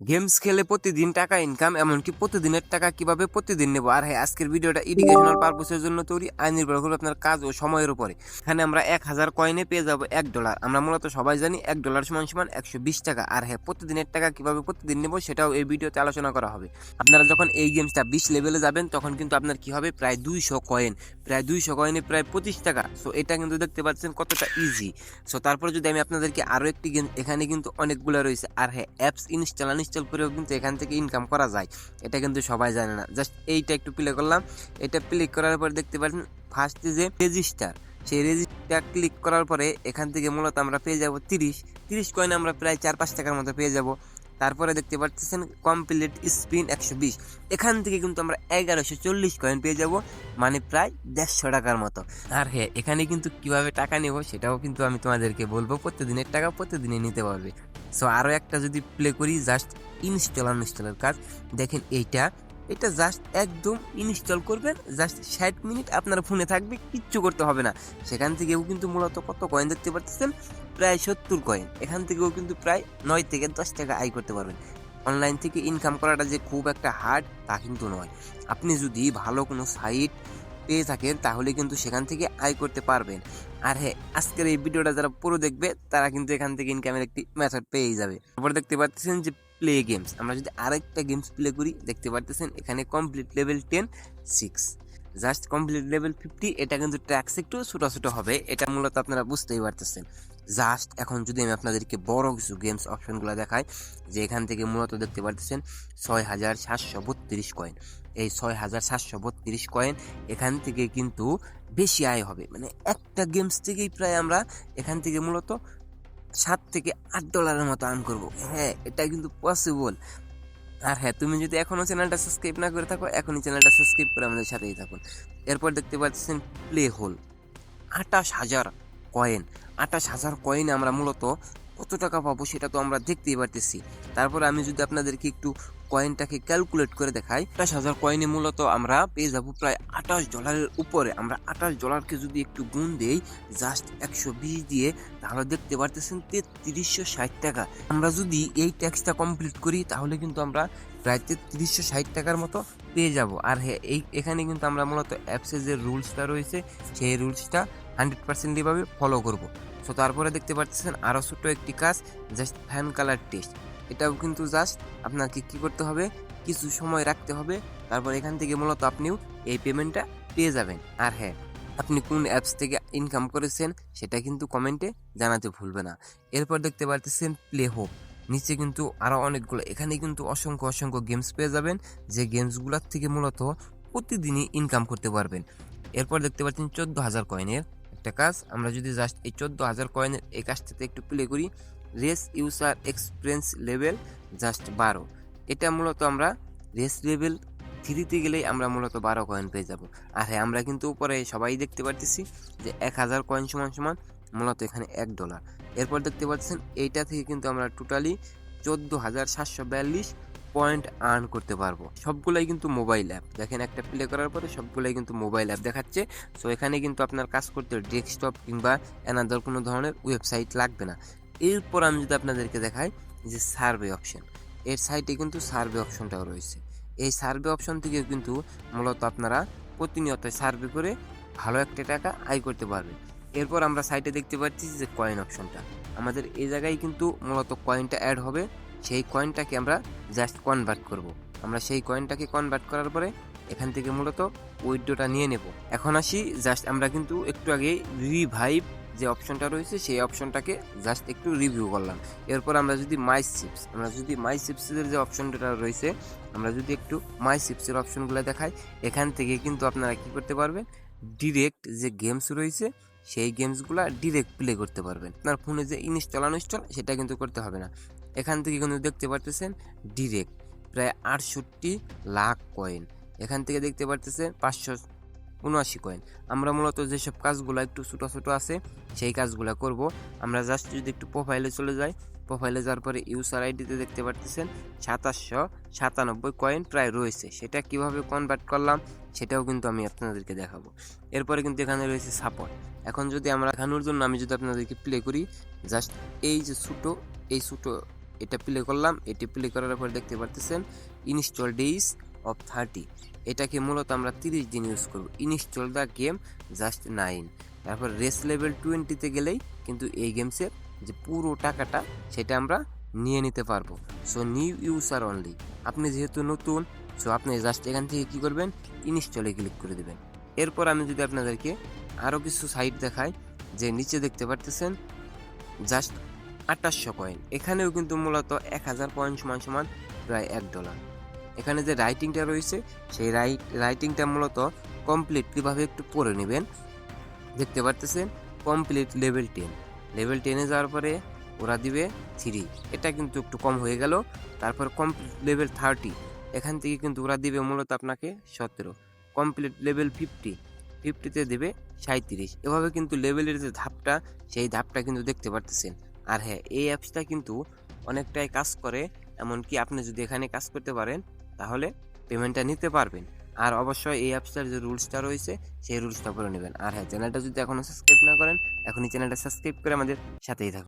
Games খেলে প্রতিদিন টাকা ইনকাম এমনকি প্রতিদিনের টাকা কীভাবে প্রতিদিন নেব? আর হ্যাঁ আজকের ভিডিওটা এডুকেশনাল পারপোসের জন্য তৈরি। আইন নির্ভর করবে আপনার কাজ ও সময়ের উপরে। এখানে আমরা এক হাজার কয়েনে পেয়ে যাব এক ডলার আমরা মূলত সবাই জানি এক ডলার সমান সমান একশো বিশ টাকা। আর হ্যাঁ প্রতিদিনের টাকা কীভাবে প্রতিদিন নেব সেটাও এই ভিডিওতে আলোচনা করা হবে। আপনারা যখন এই গেমসটা বিশ লেভেলে যাবেন, তখন কিন্তু আপনার কি হবে? প্রায় দুইশো কয়েন প্রায় দুইশো কয়েনে প্রায় পঁচিশ টাকা। সো এটা কিন্তু দেখতে পাচ্ছেন কতটা ইজি সো তারপরে যদি আমি আপনাদেরকে আরও একটি গেম এখানে কিন্তু অনেকগুলো রয়েছে। আর হ্যাঁ অ্যাপস ইনস্টল আনইনস্টল করেও কিন্তু এখান থেকে ইনকাম করা যায়। এটা কিন্তু সবাই জানে না। জাস্ট এইটা একটু প্লে করলাম। এটা ক্লিক করার পর দেখতে পাচ্ছেন ফার্স্টে যে রেজিস্টার সেই রেজিস্টার ক্লিক করার পরে এখান থেকে মূলত আমরা পেয়ে যাব তিরিশ। তিরিশ কয়েন আমরা প্রায় চার পাঁচ টাকার মতো পেয়ে যাব। তারপরে দেখতে পাচ্ছেন কমপ্লিট স্পিন একশো বিশ। এখান থেকে কিন্তু আমরা এগারোশো চল্লিশ কয়েন পেয়ে যাব মানে প্রায় দেড়শো টাকার মতো। আর হ্যাঁ এখানে কিন্তু কীভাবে টাকা নেব সেটাও কিন্তু আমি তোমাদেরকে বলব, প্রতিদিনের টাকা প্রতিদিনে নিতে পারবে। সো আরও একটা যদি প্লে করি জাস্ট ইনস্টল আনইনস্টলের কাজ, দেখেন এইটা এটা জাস্ট একদম ইনস্টল করবেন জাস্ট ষাট মিনিট আপনার ফোনে থাকবে, কিচ্ছু করতে হবে না। সেখান থেকেও কিন্তু মূলত কত কয়েন দেখতে পাচ্ছেন প্রায় সত্তর কয়েন এখান থেকেও কিন্তু প্রায় নয় থেকে দশ টাকা আয় করতে পারবেন। অনলাইন থেকে ইনকাম করাটা যে খুব একটা হার্ড তা কিন্তু নয়। আপনি যদি ভালো কোনো সাইট পেয়ে থাকেন, তাহলে কিন্তু সেখান থেকে আয় করতে পারবেন। আর হ্যাঁ আজকের এই ভিডিওটা যারা পুরো দেখবে, তারা কিন্তু এখান থেকে ইনকামের একটি মেথড পেয়ে যাবে। তারপর দেখতে পাচ্ছেন যে প্লে গেমস আমরা যদি আরেকটা গেমস প্লে করি, দেখতে পারতেছেন এখানে complete level ten six just complete level fifty এটা কিন্তু ট্র্যাক্স একটু ছোটো ছোটো হবে, এটা মূলত আপনারা বুঝতেই পারতেছেন। জাস্ট এখন যদি আমি আপনাদেরকে বড় কিছু গেমস অপশনগুলো দেখাই, যে এখান থেকে মূলত দেখতে পারতেছেন ছয় হাজার সাতশো বত্রিশ কয়েন এই ছয় হাজার সাতশো বত্রিশ কয়েন এখান থেকে কিন্তু বেশি আয় হবে। মানে একটা গেমস থেকেই প্রায় আমরা এখান থেকে মূলত সাত থেকে আট ডলারের মতো আর্ন করব। হ্যাঁ এটা কিন্তু পসিবল আর হ্যাঁ তুমি যদি এখনও চ্যানেলটা সাবস্ক্রাইব না করে থাকো, এখনই চ্যানেলটা সাবস্ক্রাইব করে আমাদের সাথেই থাকুন। এরপর দেখতে পাচ্ছেন প্লে হোল আটাশ হাজার কয়েন আটাশ হাজার কয়েনে আমরা মূলত কত টাকা পাবো সেটা তো আমরা দেখতেই পারতেছি। তারপর আমি যদি আপনাদেরকে একটু কয়েনটাকে ক্যালকুলেট করে দেখাই। আঠাশ হাজার কয়েনে মূলত আমরা পেয়ে যাব প্রায় আঠাশ ডলারের উপরে। আমরা আঠাশ ডলারকে যদি একটু গুণ দেই জাস্ট একশো বিশ দিয়ে, তাহলে দেখতে পারতেছেন তেত্রিশশো ষাট টাকা। আমরা যদি এই ট্যাক্সটা কমপ্লিট করি, তাহলে কিন্তু আমরা প্রায় তেত্রিশশো ষাট টাকার মতো পেয়ে যাব। আর হ্যাঁ এই, এখানে কিন্তু আমরা মূলত অ্যাপসের যে রুলসটা রয়েছে, সেই রুলসটা হান্ড্রেড পার্সেন্টলিভাবে ফলো করব। সো তারপরে দেখতে পাচ্ছেন আরও ছোট একটি কাজ জাস্ট ফ্যান কালার টেস্ট এটাও কিন্তু জাস্ট আপনাকে কি করতে হবে? কিছু সময় রাখতে হবে। তারপর এখান থেকে মূলত আপনিও এই পেমেন্টটা পেয়ে যাবেন। আর হ্যাঁ আপনি কোন অ্যাপস থেকে ইনকাম করেছেন সেটা কিন্তু কমেন্টে জানাতে ভুলবে না। এরপর দেখতে পারতেছেন প্লে হোপ নিচে কিন্তু আরও অনেকগুলো, এখানে কিন্তু অসংখ্য অসংখ্য গেমস পেয়ে যাবেন। যে গেমসগুলোর থেকে মূলত প্রতিদিনই ইনকাম করতে পারবেন। এরপর দেখতে পাচ্ছেন চোদ্দ হাজার কয়েনের একটা কাজ। আমরা যদি জাস্ট এই চোদ্দ হাজার কয়েনের এই কাজটাতে একটু প্লে করি race user experience level just বারো। এটা মূলত আমরা রেস লেভেল থ্রিতে গেলেই আমরা মূলত বারো কয়েন পেয়ে যাব। আর হ্যাঁ আমরা কিন্তু উপরে সবাই দেখতে পারতেছি যে এক হাজার কয়েন সমান সমান মূলত এখানে এক ডলার এরপর দেখতে পাচ্ছেন এইটা থেকে কিন্তু আমরা টোটালি চোদ্দ হাজার সাতশো বিয়াল্লিশ পয়েন্ট আর্ন করতে পারব। সবগুলাই কিন্তু মোবাইল অ্যাপ দেখেন একটা প্লে করার পরে সবগুলাই কিন্তু মোবাইল অ্যাপ দেখাচ্ছে। সো এখানে কিন্তু আপনার কাজ করতে ডেস্কটপ কিংবা এনাদার কোনো ধরনের ওয়েবসাইট লাগবে না। এরপর আমি যদি আপনাদেরকে দেখাই যে সার্ভে অপশন এর সাইটে কিন্তু সার্ভে অপশনটাও রয়েছে। এই সার্ভে অপশন থেকে কিন্তু মূলত আপনারা প্রতিনিয়ত সার্ভে করে ভালো একটা টাকা আয় করতে পারবেন। এরপর আমরা সাইটে দেখতে পাচ্ছি যে কয়েন অপশনটা আমাদের এই জায়গায় কিন্তু মূলত কয়েনটা অ্যাড হবে। সেই কয়েনটাকে আমরা জাস্ট কনভার্ট করব। আমরা সেই কয়েনটাকে কনভার্ট করার পরে এখান থেকে মূলত উইড্রোটা নিয়ে নেব। এখন আসি জাস্ট আমরা কিন্তু একটু আগে রিভাইভ যে অপশনটা রয়েছে, সেই অপশনটাকে জাস্ট একটু রিভিউ করলাম। এরপর আমরা যদি মাই সিপস আমরা যদি মাই সিপসের যে অপশনটা রয়েছে, আমরা যদি একটু মাই সিপসের অপশনগুলো দেখাই, এখান থেকে কিন্তু আপনারা কি করতে পারবেন? ডিরেক্ট যে গেমস রয়েছে, সেই গেমসগুলো ডিরেক্ট প্লে করতে পারবেন। আপনার ফোনে যে ইনস্টল আনইনস্টল সেটা কিন্তু করতে হবে না। এখান থেকে কিন্তু দেখতে পারতেছেন ডিরেক্ট প্রায় আটষট্টি লাখ কয়েন এখান থেকে দেখতে পারতেছেন পাঁচশো উনআশি কয়েন আমরা মূলত যেসব কাজগুলো একটু ছোটো ছোটো আছে, সেই কাজগুলো করব। আমরা জাস্ট যদি একটু প্রোফাইলে চলে যাই প্রোফাইলে যাওয়ার পরে ইউসার আইডিতে দেখতে পারতেছেন, সাতাশশো সাতানব্বই কয়েন প্রায় রয়েছে। সেটা কীভাবে কনভার্ট করলাম, সেটাও কিন্তু আমি আপনাদেরকে দেখাবো। এরপরে কিন্তু এখানে রয়েছে সাপোর্ট এখন যদি আমরা দেখানোর জন্য আমি যদি আপনাদেরকে প্লে করি জাস্ট এই যে ছোটো, এই ছোটো এটা প্লে করলাম, এটি প্লে করার পর দেখতে পারতেছেন ইনস্টল ডেইজ অফ থার্টি এটাকে মূলত আমরা তিরিশ দিন ইউজ করব। Install the game just nine তারপর রেস লেভেল টোয়েন্টিতে গেলেই কিন্তু এই গেমসের যে পুরো টাকাটা, সেটা আমরা নিয়ে নিতে পারব। সো নিউ ইউজার অনলি আপনি যেহেতু নতুন সো আপনি জাস্ট এখান থেকে কী করবেন? ইনস্টলে ক্লিক করে দেবেন। এরপর আমি যদি আপনাদেরকে আরও কিছু সাইট দেখাই, যে নিচে দেখতে পারতেছেন জাস্ট আঠাশশো কয়েন এখানেও কিন্তু মূলত এক হাজার পয়েন্ট সমান সমান প্রায় এক ডলার এখানে যে রাইটিংটা রয়েছে, সেই রাইট রাইটিংটা মূলত কমপ্লিট কমপ্লিটলিভাবে একটু পড়ে নেবেন। দেখতে পারতেছেন? কমপ্লিট লেভেল টেন লেভেল টেনে যাওয়ার পরে ওরা দিবে থ্রি এটা কিন্তু একটু কম হয়ে গেল। তারপর কমপ্লিট লেভেল থার্টি এখান থেকে কিন্তু ওরা দিবে মূলত আপনাকে সতেরো। কমপ্লিট লেভেল ফিফটি ফিফটিতে দেবে সাঁত্রিশ এভাবে কিন্তু লেভেলের যে ধাপটা, সেই ধাপটা কিন্তু দেখতে পারতেছেন। আর হ্যাঁ এই অ্যাপসটা কিন্তু অনেকটাই কাজ করে। এমনকি আপনি যদি এখানে কাজ করতে পারেন তাহলে পেমেন্টটা নিতে পারবেন। আর অবশ্যই এই অ্যাপসটার যে রুলসটা রয়েছে, সেই রুলসটা করে নেবেন। আর হ্যাঁ চ্যানেলটা যদি এখনও সাবস্ক্রাইব না করেন, এখনই চ্যানেলটা সাবস্ক্রাইব করে আমাদের সাথেই থাকুন।